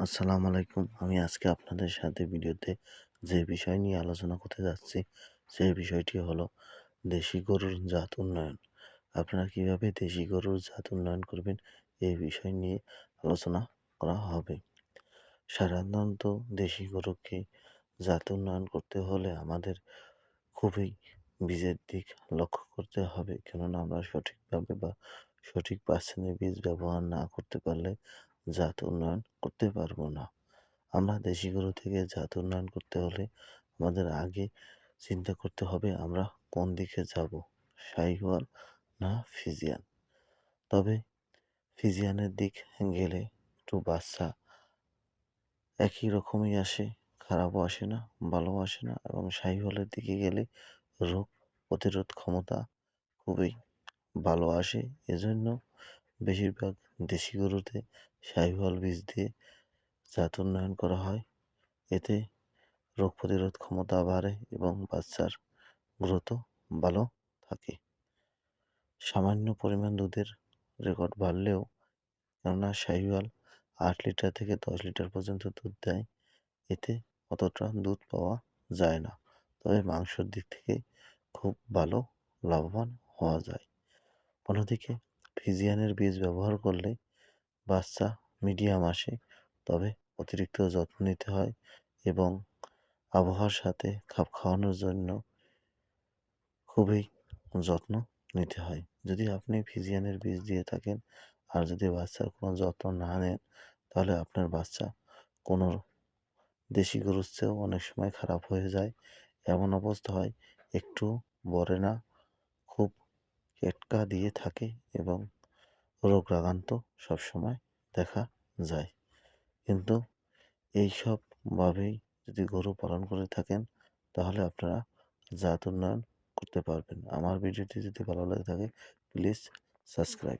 আসসালামু আলাইকুম। আমি আজকে আপনাদের সাথে ভিডিওতে যে বিষয় নিয়ে আলোচনা করতে যাচ্ছি সেই বিষয়টি হলো দেশি গরুর জাত উন্নয়ন। আপনারা কীভাবে দেশি গরুর জাত উন্নয়ন করবেন এই বিষয় নিয়ে আলোচনা করা হবে। সাধারণত দেশি গরুকে জাত উন্নয়ন করতে হলে আমাদের খুবই বীজের দিক লক্ষ্য করতে হবে। কেননা আমরা সঠিকভাবে বা সঠিক পার্সেন্টের বীজ ব্যবহার না করতে পারলে জাত উন্নয়ন করতে পারব না। আমরা দেশি গরু থেকে জাত উন্নয়ন করতে হলে আমাদের আগে চিন্তা করতে হবে, আমরা কোন দিকে যাব, শাহিওয়াল না ফিজিয়ান? তবে ফিজিয়ানের দিক গেলে একটু বাচ্চা একই রকমই আসে, খারাপও আসে না ভালো আসে না এবং শাহিওয়ালের দিকে গেলে রোগ প্রতিরোধ ক্ষমতা খুবই ভালো আসে। এজন্য বেশিরভাগ দেশি গরুতে শাহিওয়াল বীজ দিয়ে জাত উন্নয়ন করা হয়। এতে রোগ প্রতিরোধ ক্ষমতা বাড়ে এবং বাচ্চার গ্রোথও ভালো থাকে। সামান্য পরিমাণ দুধের রেকর্ড বাড়লেও কেননা শাহিওয়াল আট লিটার থেকে দশ লিটার পর্যন্ত দুধ দেয়, এতে অতটা দুধ পাওয়া যায় না। তবে মাংসর দিক থেকে খুব ভালো, লাভবান হওয়া যায়। অন্যদিকে ফিজিয়ানের বীজ ব্যবহার করলে বাচ্চা মিডিয়াম আসে, তবে অতিরিক্ত যত্ন নিতে হয় এবং আবহাওয়ার সাথে খাপ খাওয়ানোর জন্য খুবই যত্ন নিতে হয়। যদি আপনি ফিজিয়ানের বীজ দিয়ে থাকেন আর যদি বাচ্চার কোনো যত্ন না নেন, তাহলে আপনার বাচ্চা কোনো দেশি গরুর চেয়েও অনেক সময় খারাপ হয়ে যায়। এমন অবস্থা হয়, একটু বড়ে না কেটকা দিয়ে থাকে এবং রোগ রাগান্ত সবসময় দেখা যায়। কিন্তু এইসবভাবেই যদি গরু পালন করে থাকেন, তাহলে আপনারা জাত উন্নয়ন করতে পারবেন। আমার ভিডিওটি যদি ভালো লাগে থাকে প্লিজ সাবস্ক্রাইব